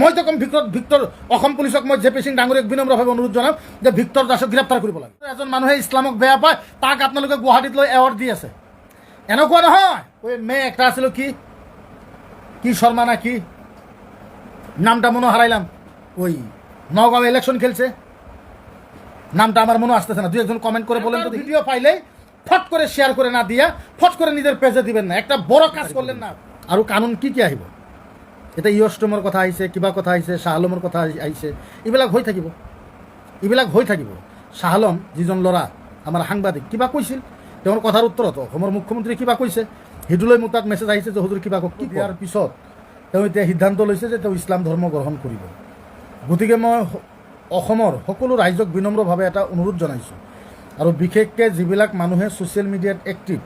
মই তো কম Victor Victor Assam পুলিচক মই জে পি সিং ডাঙৰীক বিনম্ৰভাৱে অনুৰোধ জনাম যে ভিক্টৰ দাসক গ্ৰেপ্তাৰ কৰিব লাগে। এজন মানুহে ইছলামক বেয়া পায় তাক আপোনালোকে গুৱাহাটীত লৈ এৱাৰ্ড দি আছে। এনেকুৱা নহয়। ওই মেয়ে একটা আছিল কি? কি শর্মা না কি? নামটা মনে হারাইলাম ওই নগাঁও ইলেকশন খেলছে। নামটা আমার মনে আসতেছে না। দুই একজন কমেন্ট করে বলেন তো ভিডিও পাইলে ফট করে শেয়ার করে না দিয়া ফট করে নিজের পেজে দিবেন না। একটা বড় কাজ করলেন না। আৰু কানুন কি কি আহিব? এতিয়া ইয়ষ্টমৰ কথা আহিছে কিবা কথা আহিছে শ্বাহ আলমৰ কথা আহিছে এইবিলাক হৈ থাকিব। এইবিলাক হৈ থাকিব। শ্বাহ আলম যিজন ল'ৰা আমাৰ সাংবাদিক কিবা কৈছিল? তেওঁৰ কথাৰ উত্তৰত অসমৰ মুখ্যমন্ত্ৰীয়ে কিবা কৈছে? সেইটোলৈ মোৰ তাত মেছেজ আহিছে যে হুজুৰ কিবা কওক কি দিয়াৰ পিছত তেওঁ এতিয়া সিদ্ধান্ত লৈছে যে তেওঁ ইছলাম ধৰ্ম গ্ৰহণ কৰিব। গতিকে মই অসমৰ সকলো ৰাইজক বিনম্ৰভাৱে এটা অনুৰোধ জনাইছোঁ। আৰু বিশেষকৈ যিবিলাক মানুহে ছ'চিয়েল মিডিয়াত এক্টিভ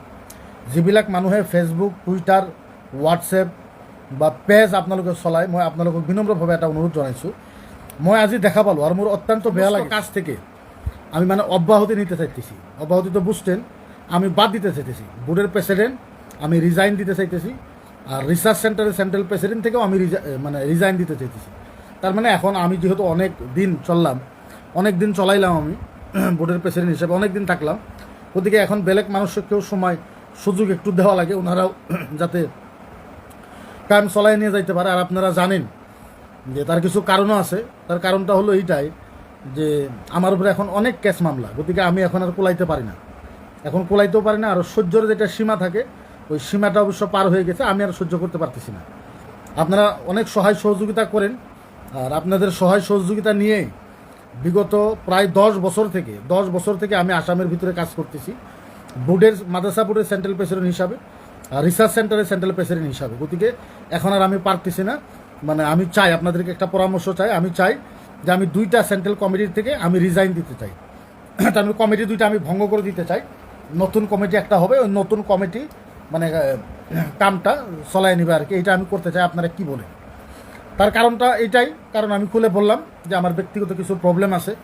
যিবিলাক মানুহে ফেচবুক টুইটাৰ হোৱাটছএপ বা পেজ আপোনালোকে চলায় মই আপোনালোকক বিনম্ৰভাৱে এটা অনুৰোধ জনাইছোঁ। মই আজি দেখা পালোঁ আর মোর অত্যন্ত বেয়া লাগে। কাজ থেকে। আমি মানে অব্যাহতি নিতে চাইতেছি। অব্যাহতি তো বুঝতেন আমি বাদ দিতে চাইতেছি। বোর্ডের প্রেসিডেন্ট আমি রিজাইন দিতে চাইতেছি। আর রিসার্চ সেন্টারের সেন্ট্রাল প্রেসিডেন্ট থেকেও আমি মানে রিজাইন দিতে চাইতেছি। তার মানে এখন আমি যেহেতু অনেক দিন চললাম অনেক দিন চলাইলাম আমি বোর্ডের প্রেসিডেন্ট হিসেবে অনেক দিন থাকলাম। ওদিকে এখন বেলেগ মানুষকেও সময় সুযোগ একটু দেওয়া লাগে। ওনারাও যাতে কাম চলাই নিয়ে যাইতে পারে, আর আপনারা জানেন যে তার কিছু কারণও আছে। তার কারণটা হলো এইটাই যে আমার উপরে এখন অনেক কেস মামলা, গতিকে আমি এখন আর কোলাইতে পারি না। এখন কোলাইতেও পারি না, আর সহ্যর যেটা সীমা থাকে, ওই সীমাটা অবশ্য পার হয়ে গেছে, আমি আর সহ্য করতে পারতেছি না। আপনারা অনেক সহায় সহযোগিতা করেন, আর আপনাদের সহায় সহযোগিতা নিয়ে বিগত প্রায় দশ বছর থেকে, দশ বছর থেকে আমি আসামের ভিতরে কাজ করতেছি। বোর্ডের, মাদ্রাসা বোর্ডের সেন্ট্রাল প্রেসিডেন্ট হিসাবে। রিসার্চ সেন্টারের সেন্ট্রাল প্রেসিডেন্ট হিসাবে। গতিকে এখন আর আমি পারতেছি না। মানে আমি চাই, আপনাদেরকে একটা পরামর্শ চাই। আমি চাই যে আমি দুইটা সেন্ট্রাল কমিটির থেকে আমি রিজাইন দিতে চাই। তার মানে কমিটি দুইটা আমি ভঙ্গ করে দিতে চাই। নতুন কমিটি একটা হবে, ওই নতুন কমিটি মানে কামটা চলাই নেবে আর কি। এটা আমি করতে চাই, আপনারা কি বলেন? তার কারণটা এটাই কারণ আমি খুলে বললাম যে আমার ব্যক্তিগত কিছু প্রবলেম আছে।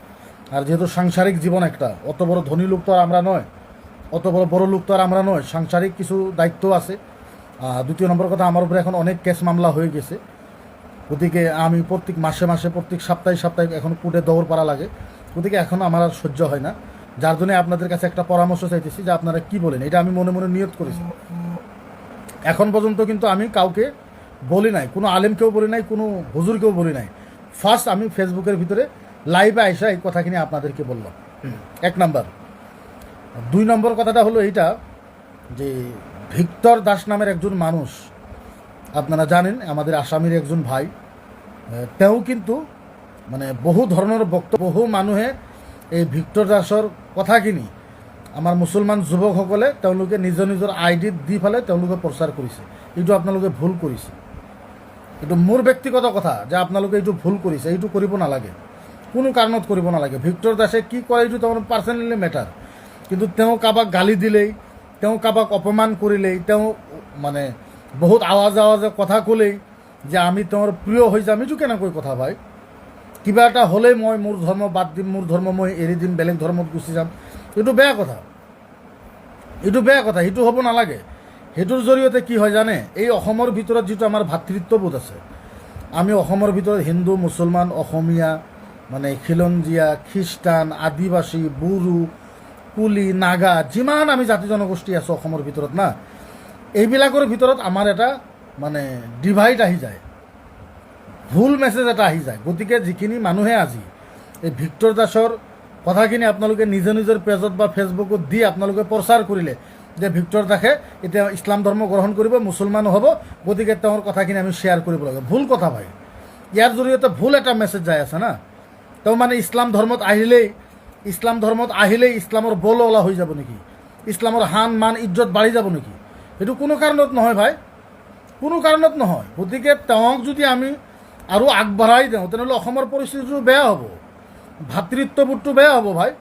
আর যেহেতু সাংসারিক জীবন একটা, অত বড় ধনী লোক তো আমরা নয়। অত বড় বড় লোক তো আর আমরা নয় সাংসারিক কিছু দায়িত্ব আছে। দ্বিতীয় নম্বর কথা আমার উপরে এখন অনেক কেস মামলা হয়ে গেছে। গতিকে আমি প্রত্যেক মাসে মাসে প্রত্যেক সপ্তাহে সপ্তাহে এখন কোর্টে দৌড় পাড়া লাগে। গতিকে এখন আমার আর সহ্য হয় না। যার জন্য আপনাদের কাছে একটা পরামর্শ চাইতেছি যে আপনারা কি বলেন এটা আমি মনে মনে নিয়ত করেছি। এখন পর্যন্ত কিন্তু আমি কাউকে বলি নাই কোনো আলেমকেও বলি নাই কোনো হুজুরকেও বলি নাই। ফার্স্ট আমি ফেসবুকের ভিতরে লাইভে আইসা এই কথাখিনি আপনাদেরকে বললাম। এক নাম্বার। দুই নম্বর কথাটা হলো এইটা যে ভিক্টর দাস নামের একজন মানুষ, আপনারা জানেন, আমাদের আসামির একজন ভাই তেওঁ কিন্তু মানে বহু ধৰণৰ বক্তব্য, বহু মানুহে এই ভিক্টৰ দাসৰ কথাখিনি আমাৰ মুছলমান যুৱকসকলে তেওঁলোকে নিজৰ নিজৰ আই ডিত দি পেলাই তেওঁলোকে প্ৰচাৰ কৰিছে। এইটো আপোনালোকে ভুল কৰিছে। এইটো মোৰ ব্যক্তিগত কথা যে আপোনালোকে এইটো ভুল কৰিছে, এইটো কৰিব নালাগে। কোনো কাৰণত কৰিব নালাগে। ভিক্টৰ দাসে কি কৰে এইটো তেওঁৰ পাৰ্চনেলি মেটাৰ কিন্তু তেওঁ কাৰোবাক গালি দিলেই, তেওঁ কাৰোবাক অপমান কৰিলেই, তেওঁ মানে বহুত আৱাজে আৱাজে কথা ক'লেই যে আমি তেওঁৰ প্ৰিয় হৈ যাম, এইটো কেনেকৈ কথা ভাই? কিবা এটা হ'লেই মই মোৰ ধৰ্ম বাদ দিম, মোৰ ধৰ্ম মই এৰি দিম, বেলেগ ধৰ্মত গুচি যাম। এইটো বেয়া কথা। এইটো বেয়া কথা, সেইটো হ'ব নালাগে। সেইটোৰ জৰিয়তে কি হয় জানে? এই অসমৰ ভিতৰত যিটো আমাৰ ভাতৃত্ববোধ আছে, আমি অসমৰ ভিতৰত হিন্দু, মুছলমান, অসমীয়া মানে খিলঞ্জীয়া, খ্ৰীষ্টান, আদিবাসী বড়ো কুলি, নাগা, যিমান আমি জাতি জনগোষ্ঠী আছোঁ অসমৰ ভিতৰত না, এইবিলাকৰ ভিতৰত আমাৰ এটা মানে ডিভাইড আহি যায়। ভুল মেছেজ এটা আহি যায়। গতিকে যিখিনি মানুহে আজি এই ভিক্টৰ দাসৰ কথাখিনি আপোনালোকে নিজৰ নিজৰ পেজত বা ফেচবুকত দি আপোনালোকে প্ৰচাৰ কৰিলে যে ভিক্টৰ দাসে এতিয়া ইছলাম ধৰ্ম গ্ৰহণ কৰিব, মুছলমানো হ'ব, গতিকে তেওঁৰ কথাখিনি আমি শ্বেয়াৰ কৰিব লাগে। ভুল কথা ভাই। ইয়াৰ জৰিয়তে ভুল এটা মেছেজ যাই আছে না। তেওঁ মানে ইছলাম ধৰ্মত আহিলেই ইছলাম ধৰ্মত আহিলেই ইছলামৰ বল ওলা হৈ যাব নেকি? ইছলামৰ হান, মান, ইজ্জত বাঢ়ি যাব নেকি? সেইটো কোনো কাৰণত নহয় ভাই। কোনো কাৰণত নহয়। গতিকে তেওঁক যদি আমি আৰু আগবঢ়াই দিওঁ, তেনেহ'লে অসমৰ পৰিস্থিতিটো বেয়া হ'ব। ভাতৃত্ববোধটো বেয়া হ'ব ভাই।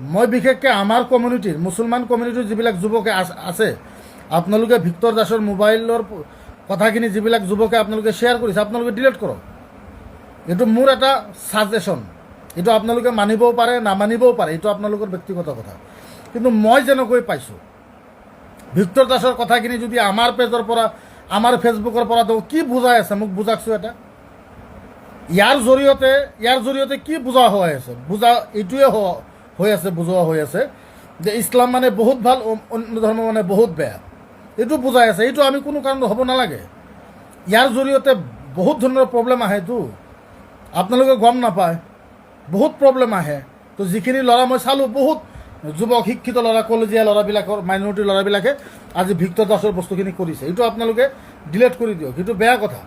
মই বিশেষকৈ আমাৰ কমিউনিটিৰ, মুছলমান কমিউনিটিৰ যিবিলাক যুৱকে আছ- আছে, আপোনালোকে ভিক্টৰ দাসৰ মোবাইলৰ কথাখিনি যিবিলাক যুৱকে আপোনালোকে শ্বেয়াৰ কৰিছে, আপোনালোকে ডিলিট কৰক। এইটো মোৰ এটা ছাজেশ্যন এইটো আপোনালোকে মানিবও পাৰে, নামানিবও পাৰে, এইটো আপোনালোকৰ ব্যক্তিগত কথা। কিন্তু মই যেনেকৈ পাইছোঁ, ভিক্টৰ দাসৰ কথাখিনি যদি আমাৰ পেজৰ পৰা, আমাৰ ফেচবুকৰ পৰা তেওঁ কি বুজাই আছে? মোক বুজাকচোন এটা। ইয়াৰ জৰিয়তে ইয়াৰ জৰিয়তে কি বুজা হৈ আছে? বুজা, এইটোৱে হৈ আছে, বুজোৱা হৈ আছে যে ইছলাম মানে বহুত ভালো অন্য ধৰ্ম মানে বহুত বেয়া। এইটো বুজাই আছে। এইটো আমি কোনো কাৰণত হ'ব নালাগে। ইয়াৰ জৰিয়তে বহুত ধৰণৰ প্ৰব্লেম আহেতো। আপোনালোকে গম নাপায়। বহুত প্ৰব্লেম আহে। তো যিখিনি ল'ৰা মই চালোঁ, বহুত যুৱক, শিক্ষিত ল'ৰা, কলেজীয়া ল'ৰাবিলাকৰ মাইনৰিটি ল'ৰাবিলাকে আজি ভিক্টৰ দাসৰ বস্তুখিনি কৰিছে। এইটো আপোনালোকে ডিলেট কৰি দিয়ক। সেইটো বেয়া কথা।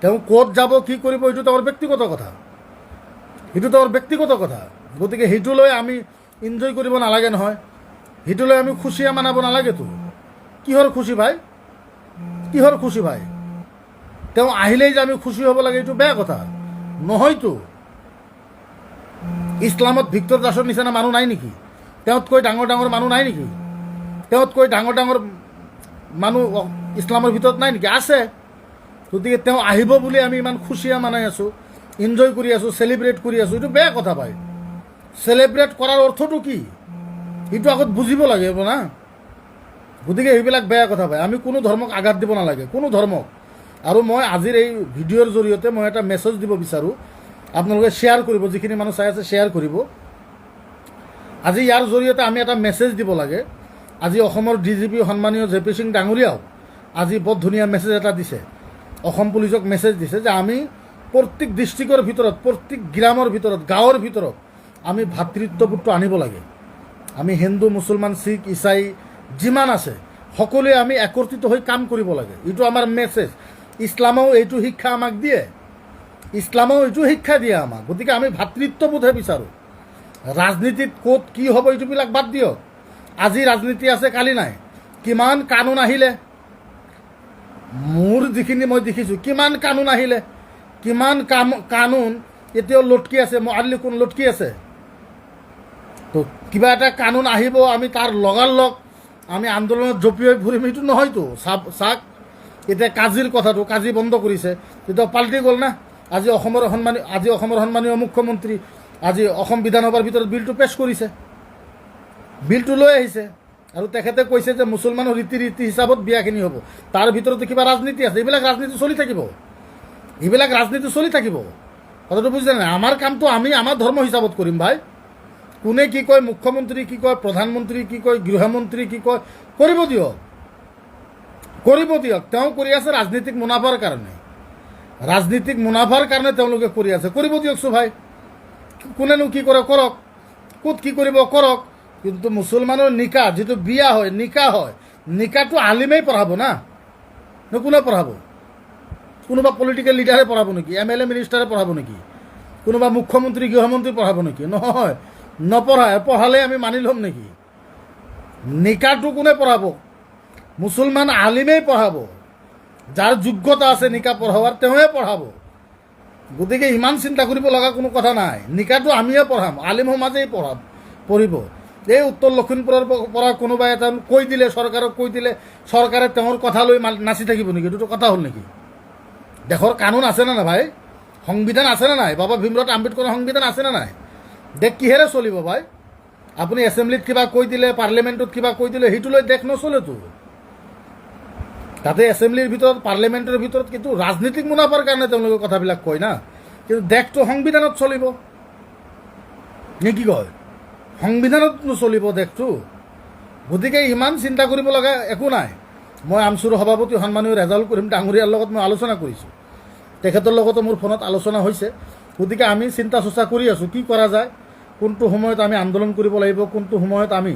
তেওঁ ক'ত যাব, কি কৰিব, এইটো তেওঁৰ ব্যক্তিগত কথা। সেইটো তেওঁৰ ব্যক্তিগত কথা। গতিকে সেইটো লৈ আমি এনজয় কৰিব নালাগে নহয়। সেইটো লৈ আমি খুচিয়া মানাব নালাগেতো। কিহৰ খুচি ভাই? কিহৰ খুচি ভাই? তেওঁ আহিলেই যে আমি খুচি হ'ব লাগে, এইটো বেয়া কথা। নহয়তো। ইছলামত ভিক্টৰ দাসৰ নিচিনা মানুহ নাই নেকি? তেওঁতকৈ ডাঙৰ ডাঙৰ মানুহ নাই নেকি? তেওঁতকৈ ডাঙৰ ডাঙৰ মানুহ ইছলামৰ ভিতৰত নাই নেকি? আছে। গতিকে তেওঁ আহিব বুলি আমি ইমান খুচিয়া মানাই আছোঁ এনজয় কৰি আছোঁ চেলিব্ৰেট কৰি আছোঁ, এইটো বেয়া কথা ভাই। চেলিব্ৰেট কৰাৰ অৰ্থটো কি? সেইটো আগত বুজিব লাগিব না? গতিকে এইবিলাক বেয়া কথা ভাই। আমি কোনো ধৰ্মক আঘাত দিব নালাগে, কোনো ধৰ্মক। আৰু মই আজিৰ এই ভিডিঅ'ৰ জৰিয়তে মই এটা মেছেজ দিব বিচাৰোঁ আপোনালোকে শ্বেয়াৰ কৰিব, যিখিনি মানুহ চাই আছে শ্বেয়াৰ কৰিব। আজি ইয়াৰ জৰিয়তে আমি এটা মেছেজ দিব লাগে। আজি অসমৰ ডি জি পি সন্মানীয় জে পি সিং ডাঙৰীয়াও আজি বৰ ধুনীয়া মেছেজ এটা দিছে। অসম পুলিচক মেছেজ দিছে যে আমি প্ৰত্যেক ডিষ্ট্ৰিক্টৰ ভিতৰত, প্ৰত্যেক গ্ৰামৰ ভিতৰত, গাঁৱৰ ভিতৰত আমি ভাতৃত্ববোধটো আনিব লাগে। আমি হিন্দু, মুছলমান, শিখ ইছাই যিমান আছে, সকলোৱে আমি একত্ৰিত হৈ কাম কৰিব লাগে। এইটো আমাৰ মেছেজ ইছলামেও এইটো শিক্ষা আমাক দিয়ে। ইছলামেও এইটো শিক্ষা দিয়ে আমাক। গতিকে আমি ভাতৃত্ববোধহে বিচাৰোঁ। ৰাজনীতিত ক'ত কি হ'ব এইটোবিলাক বাদ দিয়ক। আজি ৰাজনীতি আছে, কালি নাই। কিমান কানুন আহিলে? মোৰ যিখিনি মই দেখিছোঁ, কিমান কানুন আহিলে? কিমান কাম কানুন এতিয়াও লটকি আছে আদলি কোন লটকি আছে। তো কিবা এটা কানুন আহিব, আমি তাৰ লগালগ আমি আন্দোলনত জঁপিয়াই ফুৰিম, এইটো নহয়তো। চাপ চাক, এতিয়া কাজিৰ কথাটো, কাজি বন্ধ কৰিছে তেতিয়া পাল্টি গ'ল না? আজি অসমৰ সন্মানী আজি অসমৰ সন্মানীয় মুখ্যমন্ত্ৰী আজি অসম বিধানসভাৰ ভিতৰত বিলটো পেছ কৰিছে। বিলটো লৈ আহিছে আৰু তেখেতে কৈছে যে মুছলমানৰ ৰীতি ৰীতি হিচাপত বিয়াখিনি হ'ব। তাৰ ভিতৰতো কিবা ৰাজনীতি আছে। এইবিলাক ৰাজনীতি চলি থাকিব। এইবিলাক ৰাজনীতি চলি থাকিব। কথাটো বুজিছে নাই? আমাৰ কামটো আমি আমাৰ ধৰ্ম হিচাপত কৰিম ভাই। কোনে কি কয়, মুখ্যমন্ত্ৰী কি কয়, প্ৰধানমন্ত্ৰী কি কয়, গৃহমন্ত্ৰী কি কয়, কৰিব দিয়ক। কৰিব দিয়ক। তেওঁ কৰি আছে ৰাজনীতিক মুনাফাৰ কাৰণে। ৰাজনীতিক মুনাফাৰ কাৰণে তেওঁলোকে কৰি আছে। কৰিব দিয়কচোন ভাই কোনেনো কি কৰে, কৰক। ক'ত কি কৰিব, কৰক। কিন্তু মুছলমানৰ নিকাহ যিটো বিয়া হয় নিকাহ হয় নিকাহটো আলিমেই পঢ়াব না। কোনে পঢ়াব? কোনোবা পলিটিকেল লিডাৰে পঢ়াব নেকি? এম এল এ মিনিষ্টাৰে পঢ়াব নেকি? কোনোবা মুখ্যমন্ত্ৰী, গৃহমন্ত্ৰী পঢ়াব নেকি? নহয়। নপঢ়ায় পঢ়ালে আমি মানি ল'ম নেকি? নিকাহটো কোনে পঢ়াব? মুছলমান আলিমেই পঢ়াব। যাৰ যোগ্যতা আছে নিকা পঢ়াবৰ তেওঁহে পঢ়াব। গতিকে ইমান চিন্তা কৰিব লগা কোনো কথা নাই। নিকাহটো আমিয়ে পঢ়াম আলিম সমাজেই পঢ়াম, পঢ়িব। এই উত্তৰ লখিমপুৰৰ পৰা কোনোবাই এটা কৈ দিলে, চৰকাৰক কৈ দিলে, চৰকাৰে তেওঁৰ কথা লৈ নাচি থাকিব নেকি? এইটোতো কথা হ'ল নেকি? দেশৰ কানুন আছেনে নাই ভাই? সংবিধান আছেনে নাই? বাবা ভীমৰাও আম্বেদকাৰৰ সংবিধান আছেনে নাই? দেশ কিহেৰে চলিব ভাই? আপুনি এছেম্বলিত কিবা কৈ দিলে পাৰ্লিমেণ্টত কিবা কৈ দিলে সেইটো লৈ দেশ নচলেতো। তাতে এছেম্বলিৰ ভিতৰত পাৰ্লিমেণ্টৰ ভিতৰত কিন্তু ৰাজনীতিক মুনাফাৰ কাৰণে তেওঁলোকে কথাবিলাক কয় না। কিন্তু দেশটো সংবিধানত চলিব। নে কি কয়? সংবিধানত নচলিব দেশটো। গতিকে ইমান চিন্তা কৰিব লগা একো নাই। মই আমচুৰ সভাপতি সন্মানীয় ৰেজাউল কৰিম ডাঙৰীয়াৰ লগত মই আলোচনা কৰিছোঁ। তেখেতৰ লগতো মোৰ ফোনত আলোচনা হৈছে। গতিকে আমি চিন্তা চৰ্চা কৰি আছোঁ। কি কৰা যায়? কোনটো সময়ত আমি আন্দোলন কৰিব লাগিব? কোনটো সময়ত আমি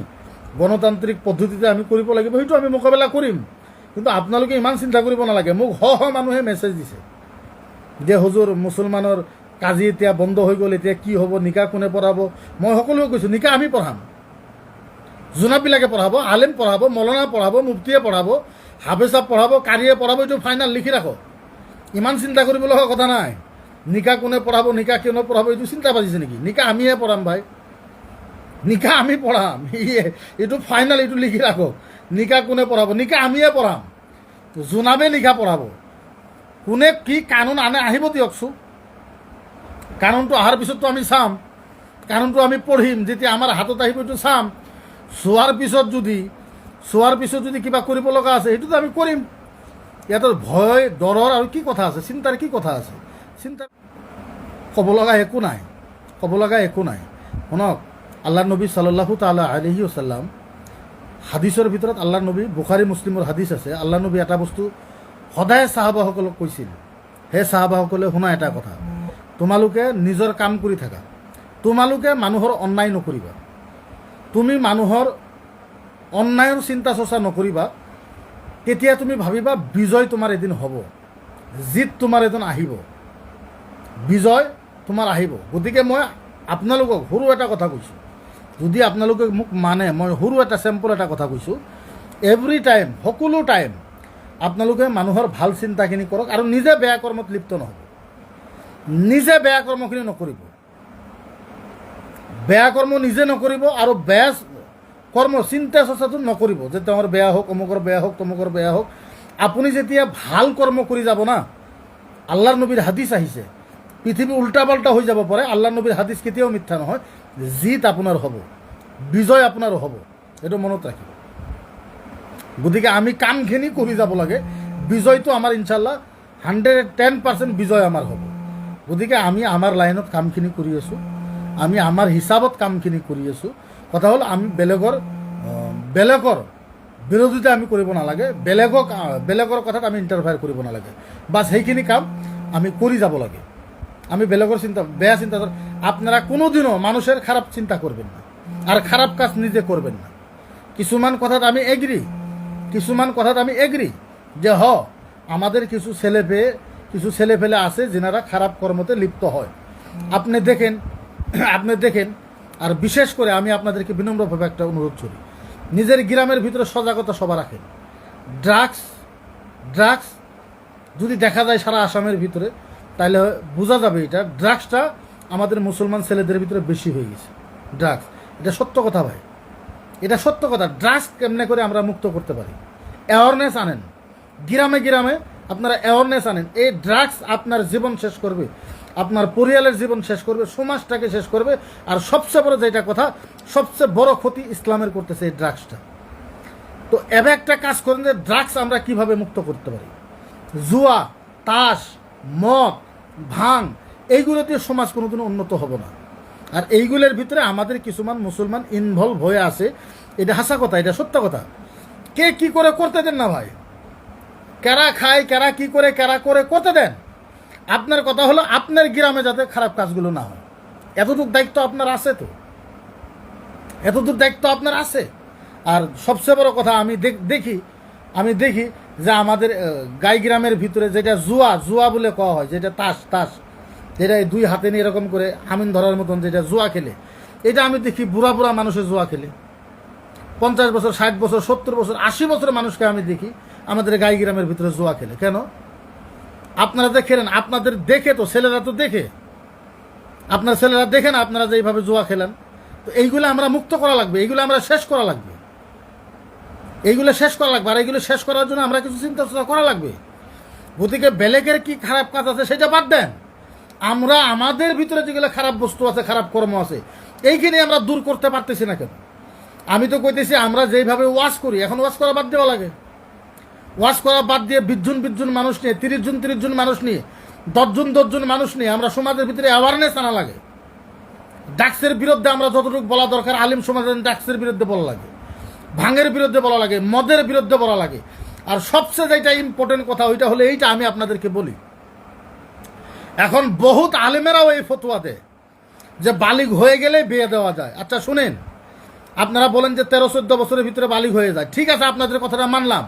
গণতান্ত্ৰিক পদ্ধতিতে আমি কৰিব লাগিব? সেইটো আমি মোকাবিলা কৰিম। কিন্তু আপোনালোকে ইমান চিন্তা কৰিব নালাগে। মোক শ শ মানুহে মেছেজ দিছে। যে হুজুৰ, মুছলমানৰ কাজি এতিয়া বন্ধ হৈ গ'ল, এতিয়া কি হ'ব, নিকা কোনে পঢ়াব? মই সকলোৱে কৈছোঁ, নিকা আমি পঢ়াম। জোনাবিলাকে পঢ়াব, আলেম পঢ়াব, মৌলানা পঢ়াব, মুফতিয়ে পঢ়াব হাফেচাব পঢ়াব, কাৰিয়ে পঢ়াব, এইটো ফাইনেল লিখি ৰাখক। ইমান চিন্তা কৰিব কথা নাই। নিকা কোনে পঢ়াব, নিকা কোনে পঢ়াব এইটো চিন্তা বাজিছে নেকি? নিকা আমিহে পঢ়াম ভাই। নিকা আমি পঢ়াম। ই- এইটো ফাইনেল এইটো লিখি ৰাখক। নিকা কোনে পঢ়াব? নিকা আমিহে পঢ়াম। জোনাবে নিকা পঢ়াব। কোনে কি কানুন আনে আহিব দিয়কচোন। কানুনটো অহাৰ পিছততো আমি চাম। কানুনটো আমি পঢ়িম, যেতিয়া আমাৰ হাতত আহিব এইটো চাম। চোৱাৰ পিছত যদি, চোৱাৰ পিছত যদি কিবা কৰিব লগা আছে, সেইটোতো আমি কৰিম। ইয়াত ভয়, ডৰৰ আৰু কি কথা আছে? চিন্তাৰ কি কথা আছে? চিন্তা ক'ব লগা একো নাই। ক'ব লগা একো নাই। শুনক, আল্লাহ নবী চাল্লাহু তালা আলহি আছাল্লাম হাদিছৰ ভিতৰত আল্লাহ নবী, বুখাৰী, মুছলিমৰ হাদিছ আছে। আল্লাহ নবী এটা বস্তু সদায় চাহাবাসকলক কৈছিল। সেই চাহাবাসকলে, শুনা এটা কথা। তোমালোকে নিজৰ কাম কৰি থাকা। তোমালোকে মানুহৰ অন্যায় নকৰিবা। তুমি মানুহৰ অন্যায়ৰ চিন্তা চৰ্চা নকৰিবা। তেতিয়া তুমি ভাবিবা, বিজয় তোমাৰ এদিন হ'ব। জিত তোমাৰ এদিন আহিব। বিজয় তোমাৰ আহিব। গতিকে মই আপোনালোকক সৰু এটা কথা কৈছোঁ। যদি আপোনালোকে মোক মানে মই সৰু এটা চেম্পল এটা কথা কৈছোঁ। এভৰি টাইম সকলো টাইম আপোনালোকে মানুহৰ ভালো চিন্তাখিনি কৰক আৰু নিজে বেয়া কৰ্মত লিপ্ত নহ'ব। নিজে বেয়া কৰ্মখিনি নকৰিব। বেয়া কৰ্ম নিজে নকৰিব আৰু বেয়া কৰ্ম, চিন্তা চৰ্চাটো নকৰিব। যে তেওঁৰ বেয়া হওক, অমুকৰ বেয়া হওক, তমুকৰ বেয়া হওক। আপুনি যেতিয়া ভালো কৰ্ম কৰি যাব না, আল্লাহৰ নবীৰ হাদিছ আহিছে। পৃথিৱী উল্টা পাল্টা হৈ যাব পাৰে আল্লাহ নবীৰ হাদিছ কেতিয়াও মিথ্যা নহয়। জিত আপোনাৰ হ'ব, বিজয় আপোনাৰো হ'ব সেইটো মনত ৰাখিব। গতিকে আমি কামখিনি কৰি যাব লাগে, বিজয়টো আমাৰ ইনশাল্লাহ হাণ্ড্ৰেড টেন পাৰ্চেণ্ট বিজয় আমাৰ হ'ব। গতিকে আমি আমাৰ লাইনত কামখিনি কৰি আছোঁ, আমি আমাৰ হিচাপত কামখিনি কৰি আছোঁ। কথা হ'ল, আমি বেলেগৰ বেলেগৰ বিৰোধিতা আমি কৰিব নালাগে, বেলেগক বেলেগৰ কথাত আমি ইণ্টাৰফেয়াৰ কৰিব নালাগে। বাছ সেইখিনি কাম আমি কৰি যাব লাগে। আমি বেলেগৰ চিন্তা, বেয়া চিন্তা আপনারা কোনোদিনও মানুষের খারাপ চিন্তা করবেন না। আর খারাপ কাজ নিজে করবেন না। কিছুমান কথাত আমি এগ্রি কিছুমান কথাত আমি এগ্রি যে হ, আমাদের কিছু ছেলে পেয়ে, কিছু ছেলে পেলে আছে যেনারা খারাপ কর্মতে লিপ্ত হয়। আপনি দেখেন আপনি দেখেন, আর বিশেষ করে আমি আপনাদেরকে বিনম্রভাবে একটা অনুরোধ করি। নিজের গ্রামের ভিতরে সজাগতা সবার রাখেন। ড্রাগস ড্রাগস যদি দেখা যায় সারা আসামের ভিতরে তাহলে বোঝা যাবে এটা ড্রাগসটা আমাদের মুসলমান ছেলেদের ভিতরে বেশি হয়ে গেছে। ড্রাগস এটা সত্য কথা ভাই। এটা সত্য কথা ড্রাগস কেমনে করে আমরা মুক্ত করতে পারি? অ্যাওয়ারনেস আনেন। গ্রামে গ্রামে আপনারা অ্যাওয়ারনেস আনেন। এই ড্রাগস আপনার জীবন শেষ করবে, আপনার পরিয়ালের জীবন শেষ করবে, সমাজটাকে শেষ করবে, আর সবচেয়ে বড় যেটা কথা, সবচেয়ে বড় ক্ষতি ইসলামের করতেছে এই ড্রাগসটা তো এবে একটা কাজ করেন যে ড্রাগস আমরা কীভাবে মুক্ত করতে পারি? জুয়া, তাস, মদ ভাং এইগুলোতে সমাজ কোনোদিনও উন্নত হবে না। আর এইগুলোর ভিতরে আমাদের কিছুমান মুসলমান ইনভলভ হয়ে আছে। এটা হাসা কথা, এটা সত্য কথা। কে কি করে করতে দেন না ভাই? কারা খায়, কারা কি করে, কারা করে করতে দেন? আপনার কথা হলো আপনার গ্রামে যাতে খারাপ কাজগুলো না হয়। এতটুকু দায়িত্ব আপনার আছে তো? এতদূর দায়িত্ব আপনার আছে? আর সবচেয়ে বড় কথা আমি দেখি আমি দেখি যে আমাদের গ্রামের ভিতরে যেটা জুয়া জুয়া বলে কওয়া হয়, যেটা তাস তাস, যেটা এই দুই হাতে নিয়ে এরকম করে আমিন ধরার মতন যেটা জুয়া খেলে, এটা আমি দেখি বুড়া বুড়া মানুষের জুয়া খেলে। পঞ্চাশ বছর, ষাট বছর, সত্তর বছর, আশি বছরের মানুষকে আমি দেখি আমাদের গ্রামের ভিতরে জুয়া খেলে। কেন? আপনারা যে খেলেন, আপনাদের দেখে তো, ছেলেরা তো দেখে। আপনার ছেলেরা দেখেন আপনারা যে এইভাবে জুয়া খেলেন। তো এইগুলো আমরা মুক্ত করা লাগবে, এইগুলো আমরা শেষ করা লাগবে। এইগুলো শেষ করা লাগবে। আর এইগুলো শেষ করার জন্য আমরা কিছু চিন্তা চর্চা করা লাগবে। গতিকে বেলেগের কি খারাপ কাজ আছে সেটা বাদ দেন। আমরা আমাদের ভিতরে যেগুলো খারাপ বস্তু আছে, খারাপ কর্ম আছে, এইখানে আমরা দূর করতে পারতেছি না কেন? আমি তো কইতেছি আমরা যেইভাবে ওয়াশ করি, এখন ওয়াশ করা বাদ দেওয়া লাগে। ওয়াশ করা বাদ দিয়ে বিশজন বিশজন মানুষ নিয়ে, তিরিশ জন তিরিশ জন মানুষ নিয়ে দশজন দশজন মানুষ নিয়ে আমরা সমাজের ভিতরে অ্যাওয়ারনেস আনা লাগে। ডাক্সের বিরুদ্ধে আমরা যতটুকু বলা দরকার, আলিম সমাজের ডাক্সের বিরুদ্ধে বলা লাগে। ভাঙের বিরুদ্ধে বলা লাগে, মদের বিরুদ্ধে বলা লাগে। আর সবচেয়ে যেটা ইম্পর্টেন্ট কথা, ওইটা হলো এইটা আমি আপনাদেরকে বলি। এখন বহুত আলেমেরাও এই ফতুয়া দেয় যে বালিগ হয়ে গেলে বিয়ে দেওয়া যায়। আচ্ছা শুনেন, আপনারা বলেন যে তেরো চোদ্দ বছরের ভিতরে বালিগ হয়ে যায়। ঠিক আছে, আপনাদের কথাটা মানলাম।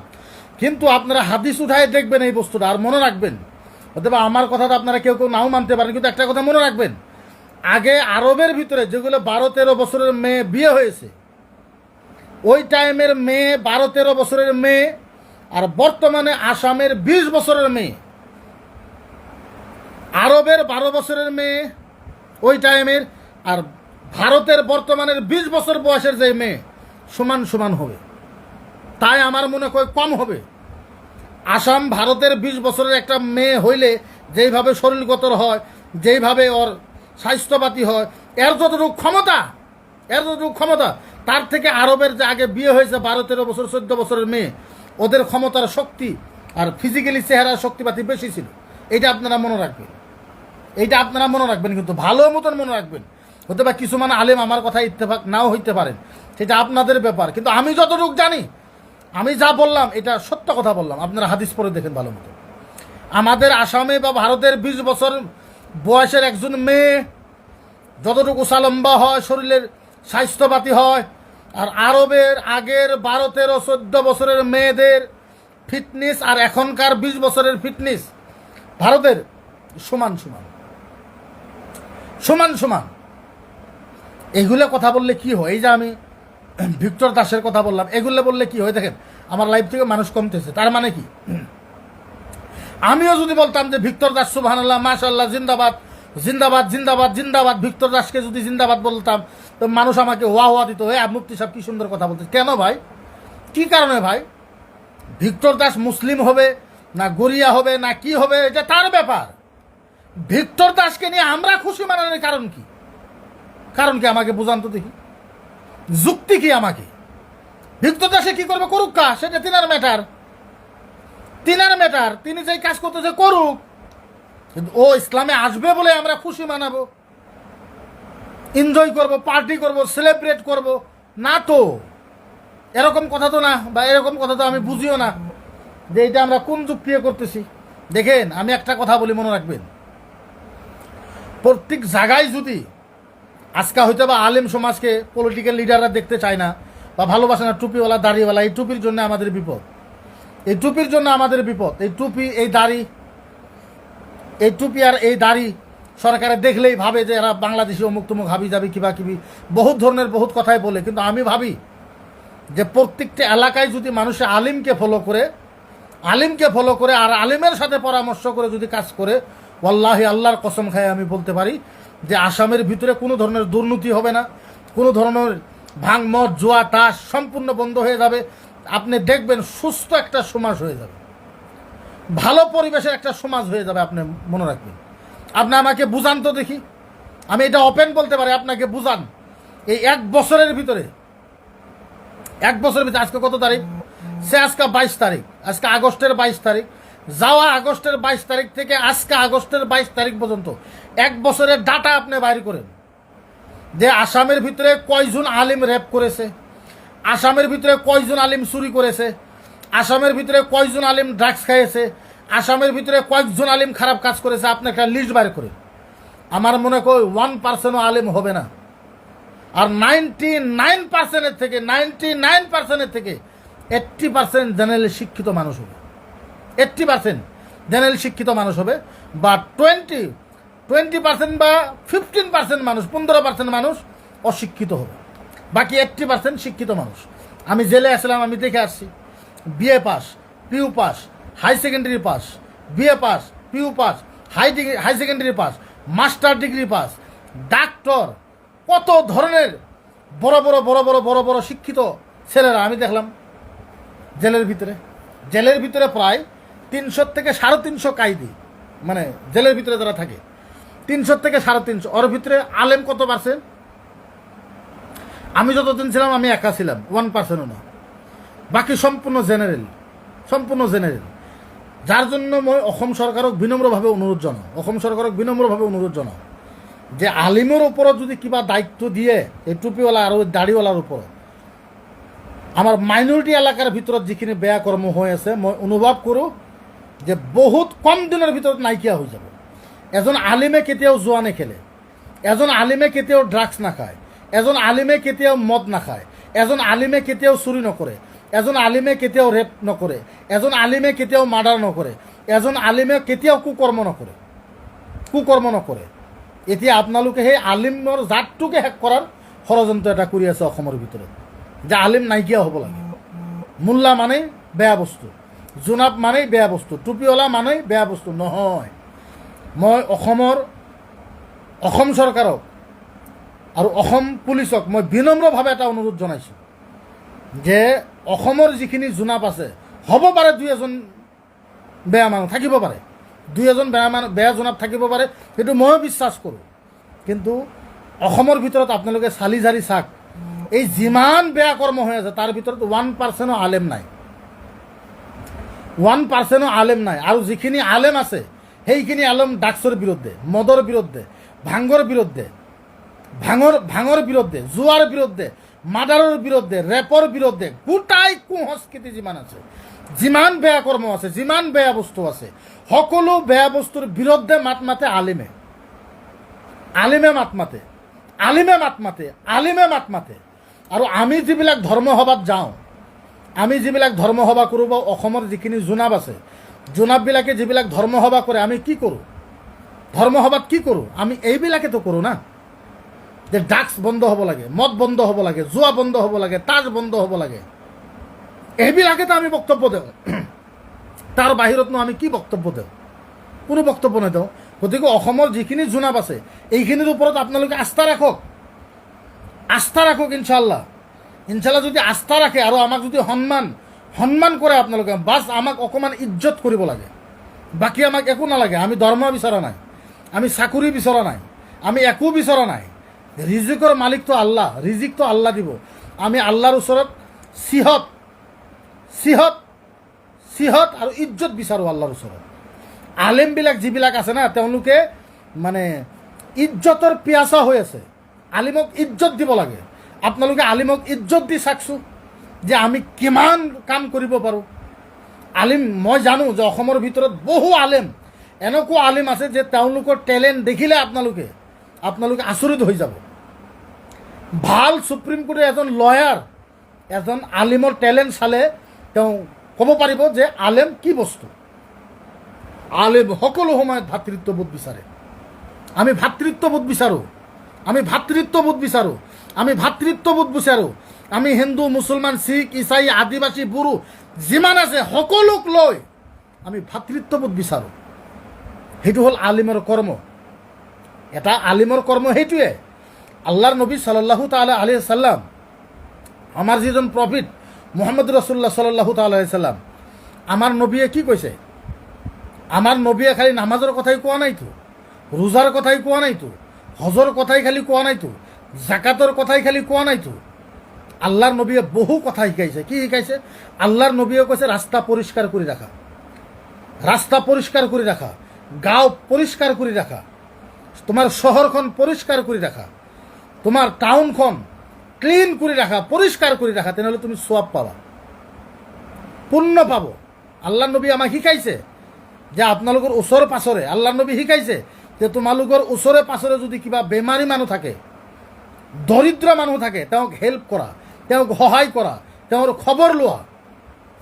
কিন্তু আপনারা হাদিস উঠায় দেখবেন এই বস্তুটা, আর মনে রাখবেন, অথবা আমার কথাটা আপনারা কেউ কেউ নাও মানতে পারেন, কিন্তু একটা কথা মনে রাখবেন, আগে আরবের ভিতরে যেগুলো বারো তেরো বছরের মেয়ে বিয়ে হয়েছে ওই টাইমের মেয়ে বারো তেরো বছরের মেয়ে আর বর্তমানে আসামের বিশ বছরের মেয়ে। আরবের বারো বছরের মেয়ে ওই টাইমের আর ভারতের বর্তমানের বিশ বছর বয়সের যে মেয়ে সমান সমান হবে। তাই আমার মনে হয় কম হবে। আসাম ভারতের বিশ বছরের একটা মেয়ে হইলে যেইভাবে শরীরগত হয়, যেইভাবে ওর স্বাস্থ্যপাতি হয়, এর যতটুকু ক্ষমতা, এর যতটুকু ক্ষমতা তার থেকে আরবের যে আগে বিয়ে হয়েছে বারো, তেরো বছর, চোদ্দ বছরের মেয়ে, ওদের ক্ষমতার শক্তি আর ফিজিক্যালি চেহারার শক্তিপাতি বেশি ছিল। এটা আপনারা মনে রাখবেন। এইটা আপনারা মনে রাখবেন কিন্তু ভালো মতন মনে রাখবেন। হতে পারে কিছুমান আলেম আমার কথা ইত্তেফাক নাও হইতে পারেন। সেটা আপনাদের ব্যাপার। কিন্তু আমি যতটুকু জানি, আমি যা বললাম, এটা সত্য কথা বললাম। আপনারা হাদিস পরে দেখেন ভালো মতো। আমাদের আসামে বা ভারতের বিশ বছর বয়সের একজন মেয়ে, যতটুকু উষালম্বা হয় শরীরের স্বাস্থ্যপাতি হয়। আর আরবের আগের বারো তেরো চোদ্দ বছরের মেয়েদের ফিটনেস আর এখনকার বিশ বছরের ফিটনেস ভারতের সমান সমান। সমান সমান। এগুলো কথা বললে কি হয়? এই যে আমি ভিক্টর দাসের কথা বললাম, এগুলো বললে কি হয়? দেখেন, আমার লাইফ থেকে মানুষ কমতেছে। তার মানে কি? আমিও যদি বলতাম যে ভিক্টর দাস সুবাহ মাশাল্লাহ জিন্দাবাদ জিন্দাবাদ জিন্দাবাদ জিন্দাবাদ, ভিক্টর দাসকে যদি জিন্দাবাদ বলতাম তো মানুষ আমাকে ওয়া ওয়া দিত হয়ে মুক্তি সাহেব, কি সুন্দর কথা বলতে কেন ভাই? কি কারণে ভাই? ভিক্টর দাস মুসলিম হবে, না গরিয়া হবে, না কি হবে, এটা তার ব্যাপার। ভিক্টর দাসকে নিয়ে আমরা খুশি মানানোর কারণ কি? কারণ কি আমাকে বুঝান তো দেখি। যুক্তি কি আমাকে? ভিক্টর দাসে কি করবে করুক কা? সেটা তিনার ম্যাটার তিনার ম্যাটার তিনি যেই কাজ করতেছে করুক। কিন্তু ও ইসলামে আসবে বলে আমরা খুশি মানাবো। এনজয় করব পার্টি করব সেলিব্রেট করব। না তো, এরকম কথা তো না, বা এরকম কথা তো আমি বুঝিও না যে এটা আমরা কোন ক্রিয়া করতেছি। দেখেন, আমি একটা কথা বলি, মনে রাখবেন। প্রত্যেক জায়গায় যদি আজকে হয়তো বা আলেম সমাজকে পলিটিক্যাল লিডাররা দেখতে চায় না, বা ভালোবাসে না টুপিওয়ালা, দাড়িওয়ালা, এই টুপির জন্য আমাদের বিপদ। এই টুপির জন্য আমাদের বিপদ। এই টুপি, এই দাড়ি, এই টুপি আর এই দাড়ি সরকারে দেখলেই ভাবে যে এরা বাংলাদেশি অমুক তমুক হাবি যাবি কিবা কিবি বহুত ধরনের, বহুত কথাই বলে, কিন্তু আমি ভাবি যে প্রত্যেকটা এলাকায় যদি মানুষে আলিমকে ফলো করে, আলিমকে ফলো করে, আর আলিমের সাথে পরামর্শ করে যদি কাজ করে, ওয়াল্লাহি আল্লাহর কসম খায় আমি বলতে পারি যে আসামের ভিতরে কোনো ধরনের দুর্নীতি হবে না, কোনো ধরনের ভাঙমদ জুয়া তাস সম্পূর্ণ বন্ধ হয়ে যাবে। আপনি দেখবেন সুস্থ একটা সমাজ হয়ে যাবে। ভালো পরিবেশের একটা সমাজ হয়ে যাবে, আপনি মনে রাখবেন। আপনি আমাকে বুঝান তো দেখি। আমি এটা ওপেন বলতে পারি, আপনাকে বুঝান। এই এক বছরের ভিতরে, এক বছরের ভিতরে, আজকে কত তারিখ? সে আজকে বাইশ তারিখ, আজকে আগস্টের বাইশ তারিখ। যাওয়া আগস্টের বাইশ তারিখ থেকে আজকে আগস্টের বাইশ তারিখ পর্যন্ত, এক বছরের ডাটা আপনি বাইর করেন। যে আসামের ভিতরে কয়জন আলিম র্যাপ করেছে, আসামের ভিতরে কয়জন আলিম চুরি করেছে, আসামের ভিতরে কয়জন আলিম ড্রাগস খাইয়েছে আসামের ভিতরে কয়েকজন আলিম খারাপ কাজ করেছে আপনি একটা লিস্ট বাইর করে। আমার মনে করি ওয়ান পার্সেন্টও আলিম হবে না। আর নাইনটি নাইন পার্সেন্টের থেকে নাইনটি নাইন পার্সেন্টের থেকে এইট্টি পার্সেন্ট জেনারেলি শিক্ষিত মানুষ হবে। এইট্টি পার্সেন্ট জেনারেল শিক্ষিত মানুষ হবে, বা টোয়েন্টি টোয়েন্টি পার্সেন্ট বা ফিফটিন পার্সেন্ট মানুষ, পনেরো পার্সেন্ট মানুষ অশিক্ষিত হবে। বাকি এইট্টি পার্সেন্ট শিক্ষিত মানুষ। আমি জেলে আসলাম আমি দেখে আসছি। BA pass PU pass high secondary pass BA pass, PU pass, high degree high secondary pass, master degree pass. Doctor, কত ধরনের বড় বড় বড় বড় বড় বড় শিক্ষিত ছেলেরা আমি দেখলাম জেলের ভিতরে। জেলের ভিতরে প্রায় তিনশো থেকে সাড়ে তিনশো কাইদি মানে জেলের ভিতরে যারা থাকে। তিনশো থেকে সাড়ে তিনশো। ওর ভিতরে আলেম কত পার্সেন্ট আমি যতদিন ছিলাম আমি একা ছিলাম ওয়ান পার্সেন্টও না। বাকি সম্পূর্ণ জেনারেল সম্পূর্ণ জেনারেল যার জন্য মই অসম চৰকাৰক বিনম্ৰভাৱে অনুৰোধ জনাওঁ। অসম চৰকাৰক বিনম্ৰভাৱে অনুৰোধ জনাওঁ যে আলিমৰ ওপৰত যদি কিবা দায়িত্ব দিয়ে এই টুপিৱালা আৰু দাড়িৱালাৰ ওপৰত, আমাৰ মাইনৰিটি এলেকাৰ ভিতৰত যিখিনি বেয়া কৰ্ম হৈ আছে, মই অনুভৱ কৰোঁ যে বহুত কম দিনৰ ভিতৰত নাইকিয়া হৈ যাব। এজন আলিমে কেতিয়াও জোৱা নেখেলে। এজন আলিমে কেতিয়াও ড্ৰাগছ নাখায়। এজন আলিমে কেতিয়াও মদ নাখায়। এজন আলিমে কেতিয়াও চুৰি নকৰে। এজন আলিমে কেতিয়াও ৰেপ নকৰে, এজন আলিমে কেতিয়াও মাৰ্ডাৰ নকৰে, এজন আলিমে কেতিয়াও কুকৰ্ম নকৰে কুকৰ্ম নকৰে। এতিয়া আপোনালোকে সেই আলিমৰ জাতটোকে শেষ কৰাৰ ষড়যন্ত্ৰ এটা কৰি আছে অসমৰ ভিতৰত, যে আলিম নাইকিয়া হ'ব লাগে। মোল্লা মানেই বেয়া বস্তু, জোনাব মানেই বেয়া বস্তু টুপিৱালা মানেই বেয়া বস্তু নহয়। মই অসমৰ, অসম চৰকাৰক আৰু অসম পুলিচক মই বিনম্ৰভাৱে এটা অনুৰোধ জনাইছোঁ। যে অসমৰ যিখিনি জোনাপ আছে, হ'ব পাৰে দুই এজন বেয়া মানুহ, থাকিব পাৰে। দুই এজন বেয়া মানুহ, বেয়া জোনাপ থাকিব পাৰে, সেইটো ময়ো বিশ্বাস কৰোঁ। কিন্তু অসমৰ ভিতৰত আপোনালোকে চালি জাৰি চাওক, এই যিমান বেয়া কৰ্ম হৈ আছে, তাৰ ভিতৰত ওৱান পাৰ্চেণ্টো আলেম নাই। ওৱান পাৰ্চেণ্টো আলেম নাই। আৰু যিখিনি আলেম আছে, সেইখিনি আলম ডাকসর বিরুদ্ধে মদর বিরুদ্ধে ভাঙ্গর বিরুদ্ধে ভাঙর ভাঙর বিরুদ্ধে জুয়ার বিরুদ্ধে মাৰ্ডাৰৰ বিৰুদ্ধে ৰেপৰ বিৰুদ্ধে গোটাই কুসংস্কৃতি যিমান আছে, যিমান বেয়া কৰ্ম আছে, যিমান বেয়া বস্তু আছে, সকলো বেয়া বস্তুৰ বিৰুদ্ধে মাত মাতে আলিমে। আলিমে মাত মাতে, আলিমে মাত মাতে, আলিমে মাত মাতে। আৰু আমি যিবিলাক ধৰ্ম সভাত যাওঁ, আমি যিবিলাক ধৰ্ম সভা কৰোঁ বা অসমৰ যিখিনি জোনাব আছে, জোনাববিলাকে যিবিলাক ধৰ্ম সভা কৰে, আমি কি কৰোঁ? ধৰ্ম সভাত কি কৰোঁ? আমি এইবিলাকেতো কৰোঁ না। যে ড্ৰাগছ বন্ধ হ'ব লাগে, মদ বন্ধ হ'ব লাগে জুৱা বন্ধ হ'ব লাগে, তাজ বন্ধ হ'ব লাগে। এইবিলাকেতো আমি বক্তব্য দিওঁ। তাৰ বাহিৰতনো আমি কি বক্তব্য দিওঁ? কোনো বক্তব্য নিদিওঁ। গতিকে অসমৰ যিখিনি জোনাব আছে, এইখিনিৰ ওপৰত আপোনালোকে আস্থা ৰাখক। আস্থা ৰাখক ইনশাল্লাহ ইনশাল্লাহ যদি আস্থা ৰাখে আৰু আমাক যদি সন্মান সন্মান কৰে আপোনালোকে, বাছ আমাক অকণমান ইজ্জত কৰিব লাগে। বাকী আমাক একো নালাগে। আমি ধৰ্ম বিচৰা নাই। আমি চাকৰি বিচৰা নাই। আমি একো বিচৰা নাই। ৰিজিকৰ মালিকটো আল্লাহ ৰিজিকটো আল্লাহ দিব। আমি আল্লাহৰ ওচৰত চিহত চিহত চিহত আৰু ইজ্জত বিচাৰোঁ আল্লাহৰ ওচৰত আলেমবিলাক যিবিলাক আছে না, তেওঁলোকে মানে ইজ্জতৰ পিয়াচা হৈ আছে। আলিমক ইজ্জত দিব লাগে। আপোনালোকে আলিমক ইজ্জত দি চাওকচোন যে আমি কিমান কাম কৰিব পাৰোঁ। আলিম, মই জানো যে অসমৰ ভিতৰত বহু আলেম, এনেকুৱা আলিম আছে যে তেওঁলোকৰ টেলেণ্ট দেখিলে আপোনালোকে আপোনালোকে আচৰিত হৈ যাব। ভালো সুপ্ৰিম কোৰ্টৰ এজন লয়াৰ এজন আলিমৰ টেলেণ্ট চালে তেওঁ ক'ব পাৰিব যে আলেম কি বস্তু? আলেম সকলো সময়ত ভাতৃত্ববোধ বিচাৰে। আমি ভাতৃত্ববোধ বিচাৰোঁ। আমি ভাতৃত্ববোধ বিচাৰোঁ। আমি ভাতৃত্ববোধ বিচাৰোঁ। আমি হিন্দু, মুছলমান, শিখ ইছাই আদিবাসী বড়ো যিমান আছে সকলোক লৈ আমি ভাতৃত্ববোধ বিচাৰোঁ। সেইটো হ'ল আলিমৰ কৰ্ম। এটা আলিমৰ কৰ্ম সেইটোৱে। আল্লাহৰ নবী চালাল্লাহু তালা আলি চাল্লাম আমাৰ যিজন প্ৰফিট, মোহাম্মদ ৰসুল্লাহ চালাল্লাহু তালা চাল্লাম আমাৰ নবীয়ে কি কৈছে? আমাৰ নবীয়ে খালি নামাজৰ কথাই কোৱা নাইতো, ৰোজাৰ কথাই কোৱা নাইতো, হজৰ কথাই খালি কোৱা নাইতো, জাকাতৰ কথাই খালি কোৱা নাইতো। আল্লাহৰ নবীয়ে বহু কথা শিকাইছে। কি শিকাইছে? আল্লাহৰ নবীয়ে কৈছে, ৰাস্তা পৰিষ্কাৰ কৰি ৰাখা। ৰাস্তা পৰিষ্কাৰ কৰি ৰাখা। গাঁও পৰিষ্কাৰ কৰি ৰাখা। তোমাৰ চহৰখন পৰিষ্কাৰ কৰি ৰাখা তোমাৰ টাউনখন ক্লিন কৰি ৰাখা পৰিষ্কাৰ কৰি ৰাখা তেনেহ'লে তুমি চোৱাব পাবা। পুণ্য পাব। আল্লাহ নবী আমাক শিকাইছে যে আপোনালোকৰ ওচৰে পাছৰে আল্লাহ নবী শিকাইছে যে তোমালোকৰ ওচৰে পাছৰে যদি কিবা বেমাৰী মানুহ থাকে, দৰিদ্ৰ মানুহ থাকে, তেওঁক হেল্প কৰা, তেওঁক সহায় কৰা, তেওঁৰ খবৰ লোৱা,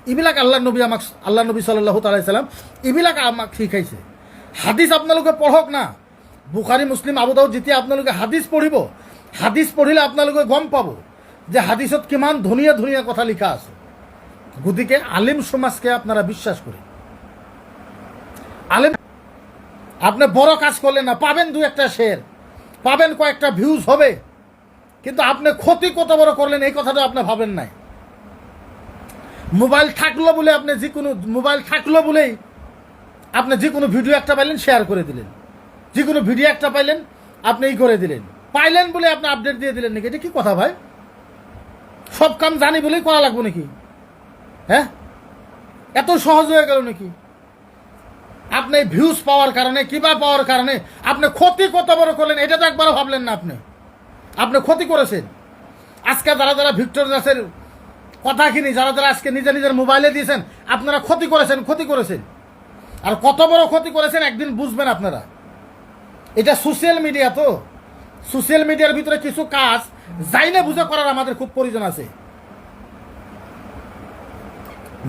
এইবিলাক আল্লাহ নবী আমাক, আল্লাহ নবী চাল্লাহ তালাম এইবিলাক আমাক শিকাইছে। হাদিছ আপোনালোকে পঢ়ক না। বুখাৰী মুছলিম আবুদাউদ যেতিয়া আপোনালোকে হাদিছ পঢ়িব, হাদিছ পঢ়িলে আপোনালোকে গম পাব যে হাদিছত কিমান ধুনীয়া ধুনীয়া কথা লিখা আছে। গতিকে আলিম সমাজকে আপনারা বিশ্বাস করি আলিম আপনি বড় কাজ করলেন না, পাবেন দু একটা শেয়ার পাবেন কয়েকটা ভিউজ হবে, কিন্তু আপনি ক্ষতি কত বড় করলেন, এই কথাটা আপনি ভাবেন নাই। মোবাইল থাকল বলে আপনি যে কোনো মোবাইল থাকল বলেই আপনি যে কোনো ভিডিও একটা পাইলেন শেয়ার করে দিলেন। যে কোনো ভিডিও একটা পাইলেন আপনি এই করে দিলেন। পাইলেন বলে আপনি আপডেট দিয়ে দিলেন নাকি? এটা কি কথা ভাই? সব কাম জানি বলেই করা লাগবে নাকি? হ্যাঁ? এত সহজ হয়ে গেল নাকি? আপনি ভিউজ পাওয়ার কারণে, কিবা পাওয়ার কারণে আপনি ক্ষতি কত বড় করলেন, এটা তো একবারও ভাবলেন না আপনি। আপনি ক্ষতি করেছেন। আজকে যারা যারা ভিক্টর দাসের কথাখিনি যারা যারা আজকে নিজের নিজের মোবাইলে দিয়েছেন, আপনারা ক্ষতি করেছেন ক্ষতি করেছেন। আর কত বড় ক্ষতি করেছেন একদিন বুঝবেন আপনারা। এটা সোশ্যাল মিডিয়া তো। সোশ্যাল মিডিয়ার ভিতরে কিছু কাজ যাই না বুঝে করার আমাদের খুব প্রয়োজন আছে।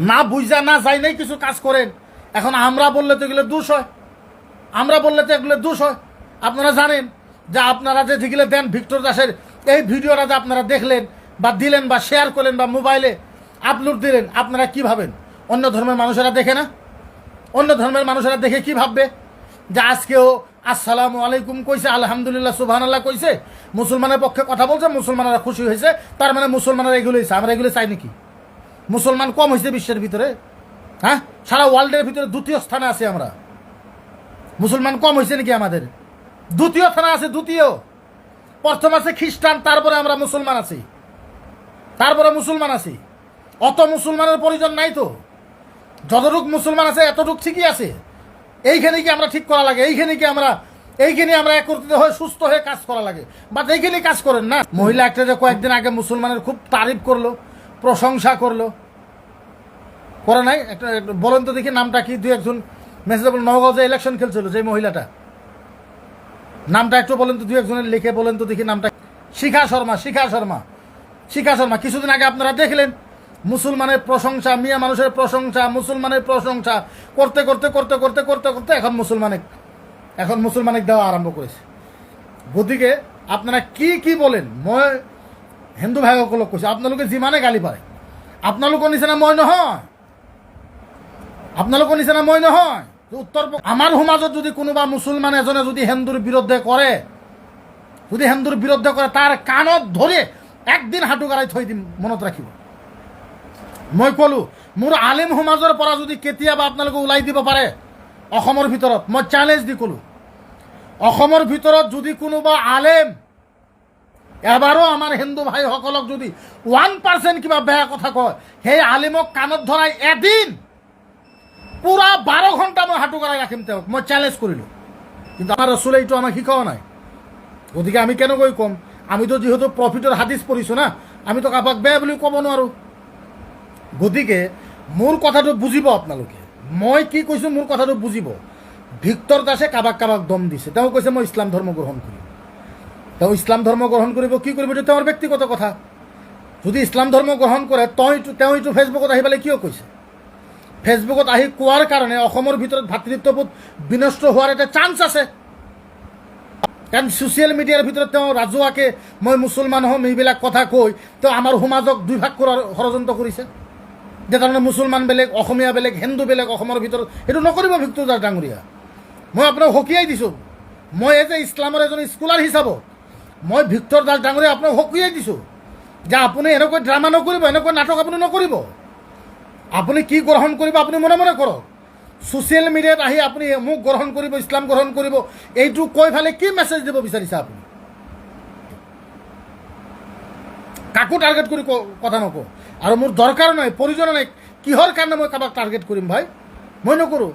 না বুঝা, না যাই নাই কিছু কাজ করেন। এখন আমরা বললে তো এগুলো দোষ হয়। আমরা বললে তো এগুলো দোষ হয়। আপনারা জানেন যে আপনারা যে যেগুলো দেন ভিক্টর দাসের, এই ভিডিওটা যে আপনারা দেখলেন বা দিলেন বা শেয়ার করলেন বা মোবাইলে আপলোড দিলেন, আপনারা কি ভাবেন? অন্য ধর্মের মানুষেরা দেখে না? অন্য ধর্মের মানুষেরা দেখে কি ভাববে? যে আজকেও আসসালামু আলাইকুম কইছে, আলহামদুলিল্লাহ সুবহান আল্লাহ কইছে। মুসলমানের পক্ষে কথা বলছে, মুসলমানেরা খুশি হয়েছে। তার মানে মুসলমানেরা এগুলো হয়েছে। আমরা এগুলো চাই নাকি? মুসলমান কম হয়েছে বিশ্বের ভিতরে। হ্যাঁ? সারা ওয়ার্ল্ডের ভিতরে দ্বিতীয় স্থানে আছে আমরা। মুসলমান কম হয়েছে নাকি আমাদের? দ্বিতীয় স্থানে আছে, দ্বিতীয়। প্রথম আছে খ্রিস্টান, তারপরে আমরা মুসলমান আছি। তারপরে মুসলমান আছি। অত মুসলমানের প্রয়োজন নাই তো। যতটুক মুসলমান আছে, এতটুক ঠিকই আছে। এইখানে কি আমরা ঠিক করা লাগে? এইখানে কি আমরা এইখানে আমরা একত্রিত হয়ে সুস্থ হয়ে কাজ করা লাগে। বাট এইখানে কাজ করেন না। মহিলা একটা যে কয়েকদিন আগে মুসলমানের খুব তারিফ করল, প্রশংসা করল। করে নাই? একটা বলেন তো দেখি নামটা কি? দুই একজন মেসেজ নবগাঁও যে ইলেকশন খেলছিল, যে মহিলাটা। নামটা একটু বলেন তো দুই একজনের লিখে বলেন তো দেখি নামটা। শিখা শর্মা শিখা শর্মা। শিখা শর্মা, কিছুদিন আগে আপনারা দেখলেন। মুসলমানের প্রশংসা, মিয়া মানুষের প্রশংসা, মুসলমানের প্রশংসা করতে করতে করতে করতে করতে করতে এখন মুসলমানে এখন মুসলমানে দেওয়া আরম্ভ করেছে। গতিকে আপনারা কি কি বলেন? মই হিন্দু ভাইসকলক কৈছে আপোনালোকে যিমানে গালি পাৰে আপোনালোকৰ নিচিনা মই নহয়। আপোনালোকৰ নিচিনা মই নহয়। উত্তৰ আমাৰ সমাজত যদি কোনোবা মুছলমান এজনে যদি হিন্দুৰ বিৰুদ্ধে কৰে, যদি হিন্দুৰ বিৰুদ্ধে কৰে, তাৰ কাণত ধৰি একদিন হাঁটু গাৰাই থৈ দিম, মনত ৰাখিব। মই ক'লোঁ, মোৰ আলিম সমাজৰ পৰা যদি কেতিয়াবা আপোনালোকে ওলাই দিব পাৰে, অসমৰ ভিতৰত, মই চেলেঞ্জ দি ক'লোঁ। অসমৰ ভিতৰত যদি কোনোবা আলেম, এবাৰো আমাৰ হিন্দু ভাইসকলক যদি ওৱান পাৰ্চেণ্ট কিবা বেয়া কথা কয়, সেই আলিমক কাণত ধৰাই এদিন, পুৰা বাৰ ঘণ্টা মই হাঁটু কৰাই ৰাখিম তেওঁক, মই চেলেঞ্জ কৰিলোঁ। কিন্তু আমাৰ ৰচুলে এইটো আমাক শিকোৱা নাই। গতিকে আমি কেনেকৈ ক'ম? আমিতো যিহেতু প্ৰফিটৰ হাদিছ পঢ়িছোঁ না আমিতো কাৰোবাক বেয়া বুলি ক'ব নোৱাৰোঁ। গতিকে মোৰ কথাটো বুজিব আপোনালোকে। মই কি কৈছোঁ মোৰ কথাটো বুজিব। ভিক্টৰ দাসে কাৰোবাক কাৰোবাক দম দিছে। তেওঁ কৈছে, মই ইছলাম ধৰ্ম গ্ৰহণ কৰিম। তেওঁ ইছলাম ধৰ্ম গ্ৰহণ কৰিব কি কৰিব? এইটো তেওঁৰ ব্যক্তিগত কথা। যদি ইছলাম ধৰ্ম গ্ৰহণ কৰে এইটো তেওঁ এইটো ফেচবুকত আহি পেলাই কিয় কৈছে? ফেচবুকত আহি কোৱাৰ কাৰণে অসমৰ ভিতৰত ভাতৃত্ববোধ বিনষ্ট হোৱাৰ এটা চান্স আছে। কাৰণ ছ'চিয়েল মিডিয়াৰ ভিতৰত তেওঁ ৰাজহুৱাকে, মই মুছলমান হ'ম, এইবিলাক কথা কৈ তেওঁ আমাৰ সমাজক দুই ভাগ কৰাৰ ষড়যন্ত্ৰ কৰিছে। যে তাৰমানে মুছলমান বেলেগ, অসমীয়া বেলেগ, হিন্দু বেলেগ, অসমৰ ভিতৰত সেইটো নকৰিব ভিক্টৰ দাস ডাঙৰীয়া। মই আপোনাক সকীয়াই দিছোঁ। মই এজ এ ইছলামৰ এজন স্কলাৰ হিচাপত মই ভিক্টৰ দাস ডাঙৰীয়া আপোনাক সকীয়াই দিছোঁ যে আপুনি এনেকৈ ড্ৰামা নকৰিব, এনেকৈ নাটক আপুনি নকৰিব। আপুনি কি গ্ৰহণ কৰিব আপুনি মনে মনে কৰক। ছ'চিয়েল মিডিয়াত আহি আপুনি মোক গ্ৰহণ কৰিব, ইছলাম গ্ৰহণ কৰিব, এইটো কৈ ফালে কি মেছেজ দিব বিচাৰিছে আপুনি? কাকো টাৰ্গেট কৰি কথা নকওঁ। আৰু মোৰ দৰকাৰ নাই প্ৰয়োজন নাই। কিহৰ কাৰণে মই কাৰোবাক টাৰ্গেট কৰিম ভাই? মই নকৰোঁ।